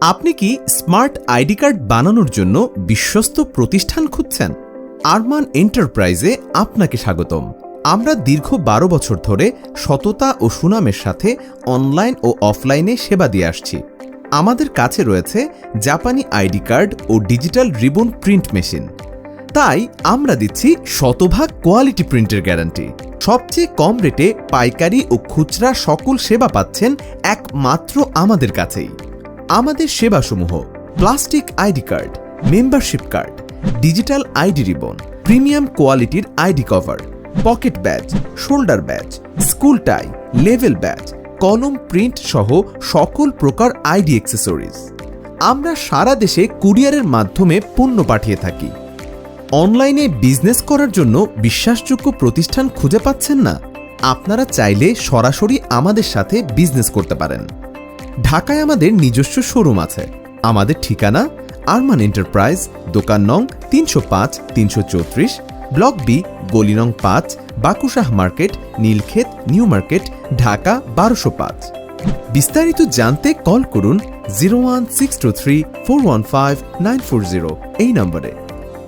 আপনি কি smart ID card বানানোর জন্য বিশ্বস্ত প্রতিষ্ঠান খুঁজছেন? আরমান এন্টারপ্রাইজে আপনাকে স্বাগতম। আমরা দীর্ঘ বারো বছর ধরে সততা ও সুনামের সাথে অনলাইন ও অফলাইনে সেবা দিয়ে আসছি। আমাদের কাছে রয়েছে জাপানি আইডি কার্ড ও ডিজিটাল রিবন প্রিন্ট মেশিন। তাই আমরা দিচ্ছি শতভাগ কোয়ালিটি প্রিন্টের গ্যারান্টি। সবচেয়ে কম রেটে পাইকারি ও খুচরা সকল সেবা পাচ্ছেন একমাত্র আমাদের কাছেই। আমাদের সেবাসমূহ, plastic ID card, membership card, digital ID ribbon, premium কোয়ালিটির ID cover, pocket badge shoulder badge school tie, level badge কলম প্রিন্ট সহ সকল প্রকার আইডি অ্যাক্সেসরিজ। আমরা সারা দেশে কুরিয়ারের মাধ্যমে পণ্য পাঠিয়ে থাকি। অনলাইনে বিজনেস করার জন্য বিশ্বাসযোগ্য প্রতিষ্ঠান খুঁজে পাচ্ছেন না? আপনারা চাইলে সরাসরি আমাদের সাথে বিজনেস করতে পারেন। ঢাকায় আমাদের নিজস্ব শোরুম আছে। আমাদের ঠিকানা আরমান এন্টারপ্রাইজ, দোকান নং তিনশো পাঁচ, তিনশো চৌত্রিশ, ব্লক বি, গলি নং পাঁচ, Bakushah market, Nilkhet, new market, Dhaka বারোশো পাঁচ। বিস্তারিত জানতে কল করুন zero one six two three four one five nine four zero. এই নম্বরে।